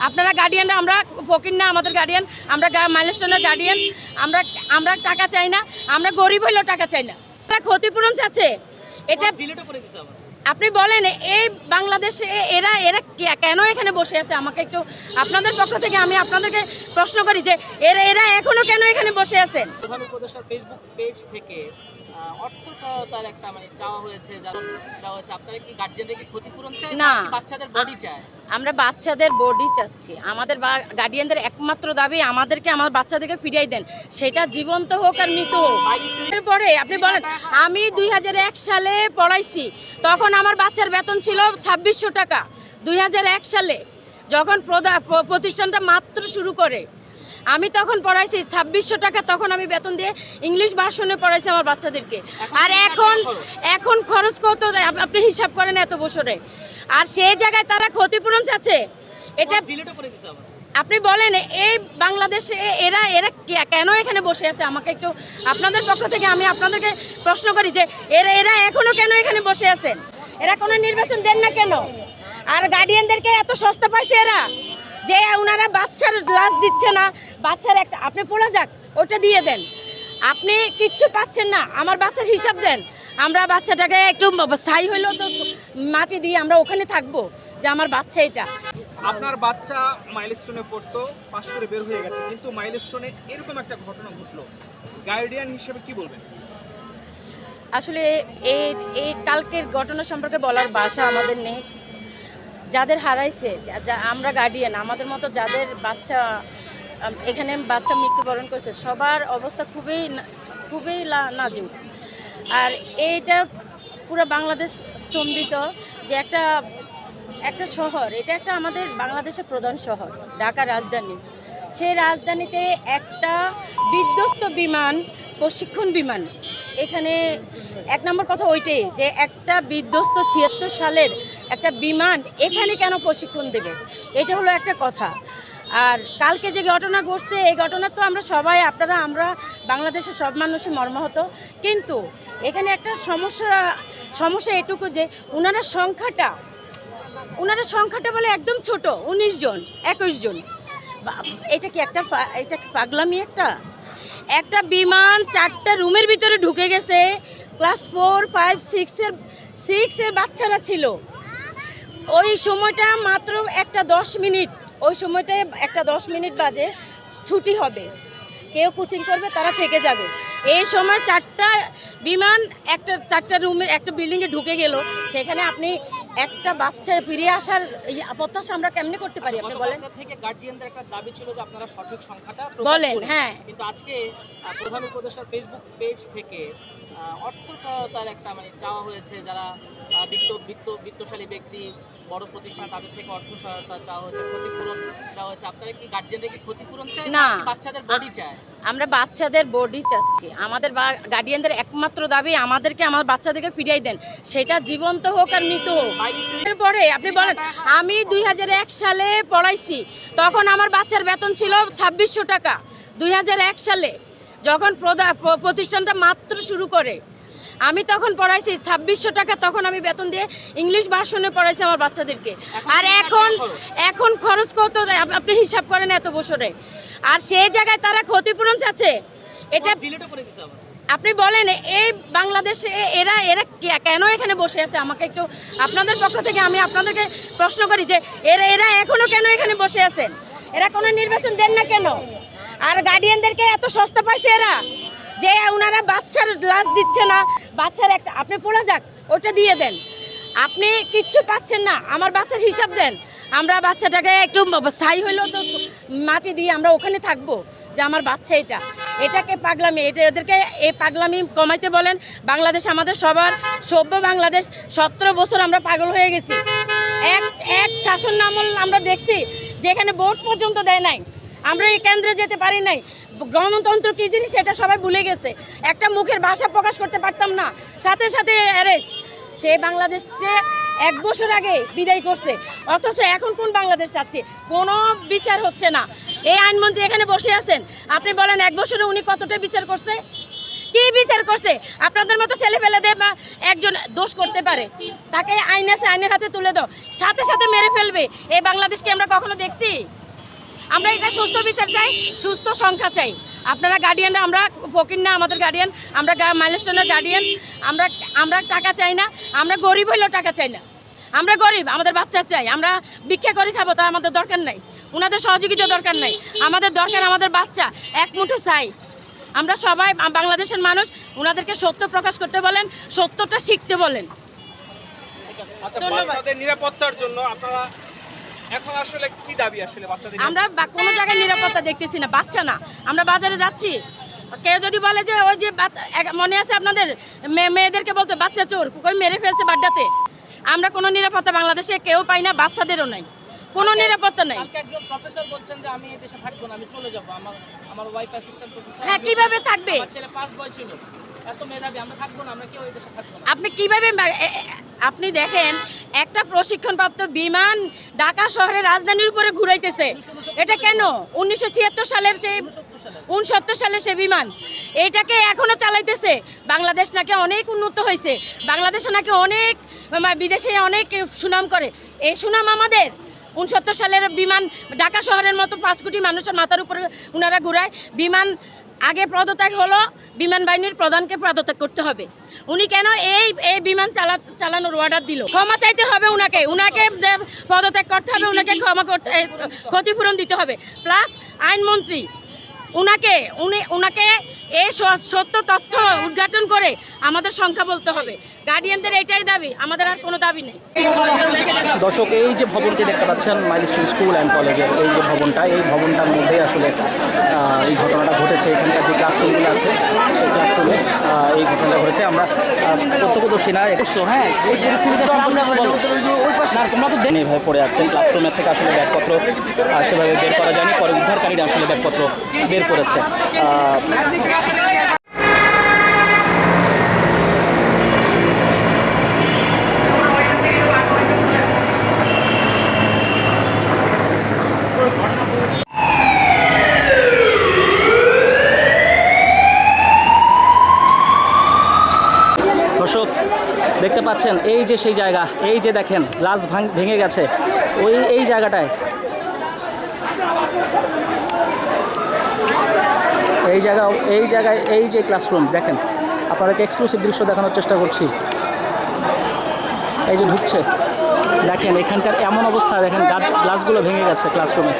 আপনারা গার্ডিয়ানরা আমরা ফকির না আমাদের গার্ডিয়ান আমরা মাইলস্টোনের গার্ডিয়ান আমরা আমরা টাকা চাই না আমরা গরিব হইলেও টাকা চাই না। তারা ক্ষতিপূরণ চাচ্ছে। এটা আপনি বলেন এই বাংলাদেশে এরা এরা কেন এখানে বসে আছে? আমাকে একটু আপনাদের পক্ষ থেকে আমি আপনাদেরকে প্রশ্ন করি যে এরা এরা এখনও কেন এখানে বসে আছেন? ফেসবুক পেজ থেকে আহ, অর্থ সহায়তার একটা মানে চাওয়া হয়েছে যারা দেওয়া হয়েছে। আপনারা কি কি ক্ষতিপূরণ চাই না। বাচ্চাদের বডি চায়? আমরা বাচ্চাদের বডি চাচ্ছি। আমাদের গার্ডিয়ানদের একমাত্র দাবি আমাদেরকে আমার বাচ্চাদেরকে ফিরিয়ে দেন। সেটা জীবন্ত হোক আর মৃত হোক। এরপরে আপনি বলেন আমি দুই হাজার এক সালে পড়াইছি। তখন আমার বাচ্চার বেতন ছিল ছাব্বিশশো টাকা। দুই হাজার এক সালে যখন প্রতিষ্ঠানটা মাত্র শুরু করে আমি তখন পড়াইছি ছাব্বিশশো টাকা তখন আমি বেতন দিয়ে ইংলিশ ভার্সনে পড়াইছি আমার বাচ্চাদেরকে। আর এখন এখন খরচ কত আপনি হিসাব করেন এত বছরে। আর সেই জায়গায় তারা ক্ষতিপূরণ চাচ্ছে। এটা আপনি বলেন এই বাংলাদেশে এরা এরা কেন এখানে বসে আছে? আমাকে একটু আপনাদের পক্ষ থেকে আমি আপনাদেরকে প্রশ্ন করি যে এরা এরা এখনও কেন এখানে বসে আছেন? এরা কোনো নির্বাচন দেন না কেন? আর গার্ডিয়ানদেরকে এত সস্তা পাইছে এরা? যে ওনারা বাচ্চার লাশ দিচ্ছে না বাচ্চার একটা আপনি পড়া যাক ওটা দিয়ে দেন। আপনি কিচ্ছু পাচ্ছেন না আমার বাচ্চার হিসাব দেন। আমরা বাচ্চাটাকে একটু স্থায়ী হইলেও তো মাটি দিয়ে আমরা ওখানে থাকব যে আমার বাচ্চা এটা। আপনার বাচ্চা মাইলস্টোনে পড়তো পাশ করে বের হয়ে গেছে কিন্তু মাইলস্টোনে এরকম একটা ঘটনা ঘটলো। গার্ডিয়ান হিসেবে কি বলবেন? আসলে এই এই কালকের ঘটনা সম্পর্কে বলার ভাষা আমাদের নেই। যাদের হারাইছে আমরা গার্ডিয়ান আমাদের মতো যাদের বাচ্চা এখানে বাচ্চা মৃত্যুবরণ করেছে, সবার অবস্থা খুবই খুবই নাজুক। আর এইটা পুরো বাংলাদেশ স্তম্ভিত যে একটা একটা শহর, এটা একটা আমাদের বাংলাদেশের প্রধান শহর ঢাকা রাজধানী। সেই রাজধানীতে একটা বিধ্বস্ত বিমান, প্রশিক্ষণ বিমান, এখানে এক নম্বর কথা ওইটাই যে একটা বিধ্বস্ত ছিয়াত্তর সালের একটা বিমান এখানে কেন প্রশিক্ষণ দেবে? এটা হলো একটা কথা। আর কালকে যে ঘটনা ঘটছে, এই ঘটনা তো আমরা সবাই, আপনারা, আমরা বাংলাদেশের সব মানুষই মর্মাহত। কিন্তু এখানে একটা সমস্যা সমস্যা এটুকু যে ওনারা সংখ্যাটা ওনারা সংখ্যাটা বলে একদম ছোট, উনিশ জন, একুশ জন। এটা কি একটা এটা কি পাগলামি একটা? একটা বিমান চারটা রুমের ভিতরে ঢুকে গেছে, ক্লাস ফোর, ফাইভ, সিক্সের সিক্সের বাচ্চারা ছিল। ওই সময়টা মাত্র একটা দশ মিনিট ওই সময়টায় একটা দশ মিনিট বাজে ছুটি হবে। কেউ কোচিং করবে তারা থেকে যাবে। এই সময় চারটা বিমান একটা চারটা রুমে একটা বিল্ডিংয়ে ঢুকে গেল। সেখানে আপনি একটা বাচ্চা ফিরে আসার প্রত্যাশা আমরা কেমনে করতে পারি আপনি বলেন? থেকে গার্জিয়ানদের একটা দাবি ছিল যে আপনারা সঠিক সংখ্যাটা বলেন হ্যাঁ। কিন্তু আজকে প্রধান উপদেষ্টার ফেসবুক পেজ থেকে অর্থ সহায়তার একটা মানে চাওয়া হয়েছে যারা বিত্ত বিত্ত বিত্তশালী ব্যক্তি বড় প্রতিষ্ঠান তাদের থেকে অর্থ সহায়তা চাওয়া হয়েছে ক্ষতিপূরণ দেওয়া হয়েছে আপনারা কি গার্জিয়ানদের কি ক্ষতিপূরণ চাই না। বাচ্চাদের বডি চায়? আমরা বাচ্চাদের বডি চাচ্ছি। আমাদের গার্ডিয়ানদের একমাত্র দাবি আমাদেরকে আমার বাচ্চাদেরকে ফিরিয়ে দেন। সেটা জীবন্ত হোক আর মৃত হোক। এরপরে আপনি বলেন আমি দুই হাজার এক সালে পড়াইছি। তখন আমার বাচ্চার বেতন ছিল ছাব্বিশশো টাকা। দুই হাজার এক সালে যখন প্রতিষ্ঠানটা মাত্র শুরু করে আমি তখন পড়াইছি ছাব্বিশশো টাকা তখন আমি বেতন দিয়ে ইংলিশ ভার্সনে পড়াইছি আমার বাচ্চাদেরকে। আর এখন এখন খরচ কত আপনি হিসাব করেন এত বছরে। আর সেই জায়গায় তারা ক্ষতিপূরণ চাচ্ছে। এটা আপনি বলেন এই বাংলাদেশে এরা এরা কেন এখানে বসে আছে? আমাকে একটু আপনাদের পক্ষ থেকে আমি আপনাদেরকে প্রশ্ন করি যে এরা এরা এখনও কেন এখানে বসে আছেন? এরা কোনো নির্বাচন দেন না কেন? আর গার্ডিয়ানদেরকে এত সস্তা পাইছে এরা? যে ওনারা বাচ্চার লাশ দিচ্ছে না, বাচ্চার একটা আপনি পড়া যাক, ওটা দিয়ে দেন। আপনি কিচ্ছু পাচ্ছেন না, আমার বাচ্চার হিসাব দেন। আমরা বাচ্চাটাকে একটু স্থায়ী হইলেও তো মাটি দিয়ে আমরা ওখানে থাকব, যে আমার বাচ্চা এটা। এটাকে পাগলামি এটা এদেরকে এই পাগলামি কমাইতে বলেন। বাংলাদেশ আমাদের সবার সভ্য বাংলাদেশ। সতেরো বছর আমরা পাগল হয়ে গেছি। এক এক শাসন আমল আমরা দেখছি, যেখানে ভোট পর্যন্ত দেয় নাই। আমরা এই কেন্দ্রে যেতে পারি নাই। গণতন্ত্র কী জিনিস সেটা সবাই ভুলে গেছে। একটা মুখের ভাষা প্রকাশ করতে পারতাম না। সাথে সাথে অ্যারেস্ট সে বাংলাদেশ যে এক বছর আগে বিদায় করছে। অথচ এখন কোন বাংলাদেশ চাচ্ছে কোনো বিচার হচ্ছে না। এই আইনমন্ত্রী এখানে বসে আছেন। আপনি বলেন এক বছরে উনি কতটা বিচার করছে? কি বিচার করছে? আপনাদের মতো ছেলে ফেলেদের বা একজন দোষ করতে পারে। তাকে আইন আছে, আইনের হাতে তুলে দাও। সাথে সাথে মেরে ফেলবে। এই বাংলাদেশকে আমরা কখনো দেখছি? আমরা এটা সুস্থ বিচার চাই, সুস্থ সংখ্যা চাই। আপনারা গার্ডিয়ানরা আমরা ফকির না আমাদের গার্ডিয়ান আমরা মাইলস্টোনের গার্ডিয়ান আমরা আমরা টাকা চাই না, আমরা গরিব হইলেও টাকা চাই না। আমরা গরিব, আমাদের বাচ্চা চাই, আমরা ভিক্ষা করে খাব, তা আমাদের দরকার নাই। ওনাদের সহযোগিতা দরকার নাই। আমাদের দরকার আমাদের বাচ্চা, এক মুঠো চাই। আমরা সবাই বাংলাদেশের মানুষ ওনাদেরকে সত্য প্রকাশ করতে বলেন, সত্যটা শিখতে বলেন। আচ্ছা নিরাপত্তার জন্য আপনারা এখন আসলে কি দাবি আসলে বাচ্চাদের আমরা বা- কোনো জায়গায় নিরাপত্তা দেখতেছি না বাচ্চা না। আমরা বাজারে যাচ্ছি। কেউ যদি বলে যে ওই যে মনে আছে আপনাদের? মেয়েদেরকে বলতো বাচ্চা চোর কই মেরে ফেলছে বাড্ডাতে। আমরা কোনো নিরাপত্তা বাংলাদেশে কেউ পাই না বাচ্চাদেরও নাই। কোনো নিরাপত্তা নাই। একজন প্রফেসর বলছেন যে আমি দেশে থাকব না আমি চলে যাব। আমার আমার ওয়াইফ অ্যাসিস্ট্যান্ট প্রফেসর হ্যাঁ কীভাবে থাকবে? ছেলে পাস বয় ছিল। এত মেধাবী আমরা থাকব না আমরা কেউ এই দেশে থাকব না। আপনি কীভাবে আপনি দেখেন, একটা প্রশিক্ষণপ্রাপ্ত বিমান ঢাকা শহরের রাজধানীর উপরে ঘুরাইতেছে। এটা কেন? উনিশশো ছিয়াত্তর সালের সেই উনসত্তর সালের সে বিমান। এটাকে এখনও চালাইতেছে। বাংলাদেশ নাকি অনেক উন্নত হয়েছে। বাংলাদেশে নাকি অনেক বিদেশে অনেক সুনাম করে। এই সুনাম আমাদের? উনসত্তর সালের বিমান ঢাকা শহরের মতো পাঁচ কোটি মানুষের মাথার উপরে ওনারা ঘুরায়। বিমান আগে পদত্যাগ হলো বিমান বাহিনীর প্রধানকে পদত্যাগ করতে হবে। উনি কেন এই এই বিমান চালা চালানোর অর্ডার দিল? ক্ষমা চাইতে হবে উনাকে। উনাকে পদত্যাগ করতে হবে উনাকে ক্ষমা করতে ক্ষতিপূরণ দিতে হবে। প্লাস আইনমন্ত্রী উনাকে, উনি, উনাকে এই সত্য তথ্য উদ্ঘাটন করে আমাদের সংখ্যা বলতে হবে। গার্ডিয়ানদের এটাই দাবি, আমাদের আর কোনো দাবি নেই। দর্শক, এই যে ভবনটি দেখতে পাচ্ছেন মাইলস্টোন স্কুল অ্যান্ড কলেজের এই যে ভবনটা, এই ভবনটার মধ্যে আসলে এই ঘটনাটা ঘটেছে। এখানকার যে ক্লাসরুমগুলো আছে, সেই ক্লাসরুমে এই ঘটনাটা ঘটেছে। আমরা প্রত্যক্ষদর্শী না, একশো হ্যাঁ এই পরিস্থিতিটা তোমরা তো দেন পড়ে আছে। ক্লাসরুমের থেকে আসলে ব্যাগপত্র সেভাবে বের করা যায়নি। পরে উদ্ধারকারীরা আসলে ব্যাগপত্র বের করেছে আহ, দর্শক দেখতে পাচ্ছেন এই যে সেই জায়গা এই যে দেখেন ভাঙ ভেঙে গেছে। ওই এই জায়গাটায় এই জায়গা, এই জায়গায় এই যে ক্লাসরুম দেখেন। আপনাদেরকে এক্সক্লুসিভ দৃশ্য দেখানোর চেষ্টা করছি। এই যে ঢুকছে। দেখেন, এখানকার এমন অবস্থা, দেখেন, গাছ গ্লাসগুলো ভেঙে গেছে ক্লাসরুমে